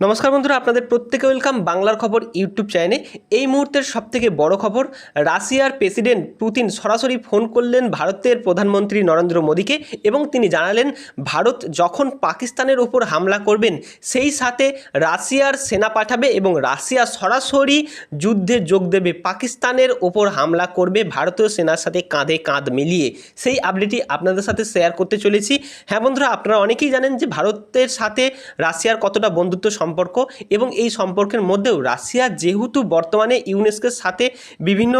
নমস্কার বন্ধুরা, আপনাদের প্রত্যেকে ওয়েলকাম বাংলার খবর ইউটিউব চ্যানেলে। এই মুহূর্তের সবথেকে বড় খবর, রাশিয়ার প্রেসিডেন্ট পুতিন সরাসরি ফোন করলেন ভারতের প্রধানমন্ত্রী নরেন্দ্র মোদীকে এবং তিনি জানালেন, ভারত যখন পাকিস্তানের ওপর হামলা করবেন, সেই সাথে রাশিয়ার সেনা পাঠাবে এবং রাশিয়া সরাসরি যুদ্ধে যোগ দেবে। পাকিস্তানের ওপর হামলা করবে, ভারতীয় সেনার সাথে কাঁধে কাঁধ মিলিয়ে। সেই আপডেটটি আপনাদের সাথে শেয়ার করতে চলেছি। হ্যাঁ বন্ধুরা, আপনারা অনেকেই জানেন যে ভারতের সাথে রাশিয়ার কতটা বন্ধুত্ব সম্পর্ক এবং এই সম্পর্কের মধ্যেও রাশিয়া যেহেতু বর্তমানে ইউনেস্কোর সাথে বিভিন্ন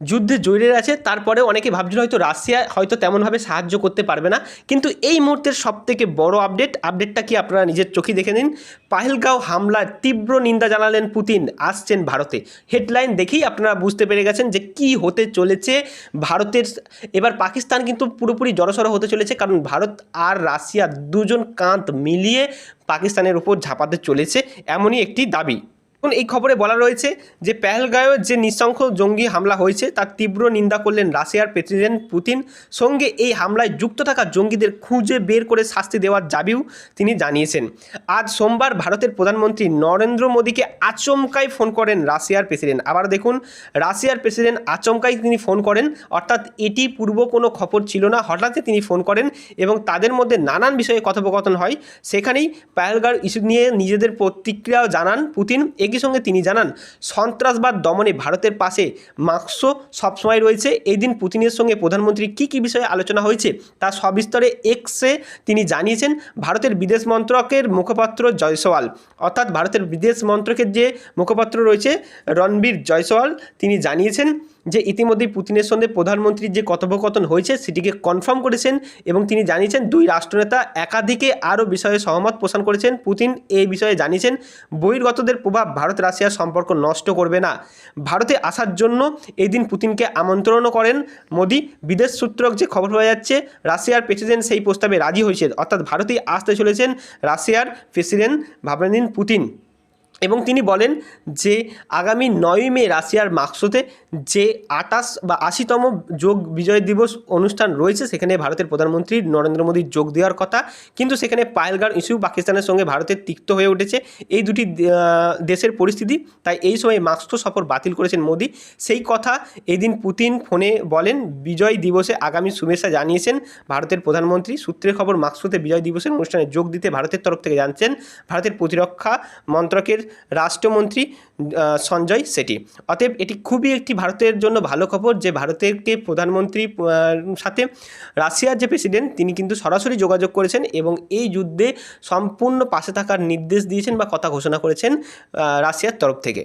যুদ্ধে জড়িয়ে আছে তারপরে অনেকে ভাবছিল হয়তো রাশিয়া হয়তো তেমনভাবে সাহায্য করতে পারবে না। কিন্তু এই মুহূর্তের সবথেকে বড় আপডেট, আপডেটটা কি আপনারা নিজের চোখে দেখে নিন? পাহেলগাঁও হামলার তীব্র নিন্দা জানালেন পুতিন, আসছেন ভারতে। হেডলাইন দেখেই আপনারা বুঝতে পেরে গেছেন যে কি হতে চলেছে ভারতের এবার পাকিস্তান কিন্তু পুরোপুরি জড়সড় হতে চলেছে, কারণ ভারত আর রাশিয়া দুজন কাঁধ মিলিয়ে পাকিস্তানের উপর ঝাঁপাতে চলেছে, এমনই একটি দাবি। এখন এই খবরে বলা রয়েছে যে পেহেলগাঁও যে নৃশংস জঙ্গি হামলা হয়েছে, তার তীব্র নিন্দা করলেন রাশিয়ার প্রেসিডেন্ট পুতিন। সঙ্গে এই হামলায় যুক্ত থাকা জঙ্গিদের খুঁজে বের করে শাস্তি দেওয়ার দাবিও তিনি জানিয়েছেন। আজ সোমবার ভারতের প্রধানমন্ত্রী নরেন্দ্র মোদীকে আচমকাই ফোন করেন রাশিয়ার প্রেসিডেন্ট। আবার দেখুন, রাশিয়ার প্রেসিডেন্ট আচমকাই তিনি ফোন করেন, অর্থাৎ এটি পূর্ব কোনো খবর ছিল না, হঠাৎই তিনি ফোন করেন এবং তাদের মধ্যে নানান বিষয়ে কথোপকথন হয়। সেখানেই পাহেলগাঁও ইস্যু নিয়ে নিজেদের প্রতিক্রিয়াও জানান পুতিন। একই সঙ্গে তিনি জানান সন্ত্রাসবাদ দমনে ভারতের পাশে মার্কসও সবসময় রয়েছে। এই দিন পুতিনের সঙ্গে প্রধানমন্ত্রী কী কী বিষয়ে আলোচনা হয়েছে তা সবিস্তরে এক্সে তিনি জানিয়েছেন, ভারতের বিদেশ মন্ত্রকের মুখপাত্র জয়সওয়াল। অর্থাৎ ভারতের বিদেশ মন্ত্রকের যে মুখপাত্র রয়েছে রণবীর জয়সওয়াল, তিনি জানিয়েছেন যে ইতিমধ্যেই পুতিনের সঙ্গে প্রধানমন্ত্রীর যে কথোপকথন হয়েছে সেটিকে কনফার্ম করেছেন এবং তিনি জানিয়েছেন, দুই রাষ্ট্রনেতা একাধিকে আরও বিষয়ে সহমত পোষণ করেছেন। পুতিন এই বিষয়ে জানিয়েছেন, বহির্গতদের প্রভাব ভারত রাশিয়ার সম্পর্ক নষ্ট করবে না। ভারতে আসার জন্য এই দিন পুতিনকে আমন্ত্রণও করেন মোদি। বিদেশ সূত্রক যে খবর পাওয়া যাচ্ছে, রাশিয়ার প্রেসিডেন্ট সেই প্রস্তাবে রাজি হয়েছে অর্থাৎ ভারতেই আসতে চলেছেন রাশিয়ার প্রেসিডেন্ট ভাবেন পুতিন। এবং তিনি বলেন যে আগামী নয়ই মে রাশিয়ার মাকসোতে যে আটাশ বা আশিতম যোগ বিজয় দিবস অনুষ্ঠান রয়েছে, সেখানে ভারতের প্রধানমন্ত্রী নরেন্দ্র মোদীর যোগ দেওয়ার কথা। কিন্তু সেখানে পায়েলগাঁও ইস্যু পাকিস্তানের সঙ্গে ভারতের তিক্ত হয়ে উঠেছে। এই দুটি দেশের পরিস্থিতি, তাই এই সময় মাস্কো সফর বাতিল করেছেন মোদী। সেই কথা এদিন পুতিন ফোনে বলেন, বিজয় দিবসে আগামী শুভেচ্ছা জানিয়েছেন ভারতের প্রধানমন্ত্রী। সূত্রের খবর মাস্কোতে বিজয় দিবসের অনুষ্ঠানে যোগ দিতে ভারতের তরফ থেকে জানছেন, ভারতের প্রতিরক্ষা মন্ত্রকের রাষ্ট্রমন্ত্রী সঞ্জয় সেটি। অতএব এটি খুবই একটি ভারতের জন্য ভালো খবর যে ভারতেরকে প্রধানমন্ত্রী সাথে রাশিয়ার যে প্রেসিডেন্ট, তিনি কিন্তু সরাসরি যোগাযোগ করেছেন এবং এই যুদ্ধে সম্পূর্ণ পাশে থাকার নির্দেশ দিয়েছেন বা কথা ঘোষণা করেছেন রাশিয়ার তরফ থেকে।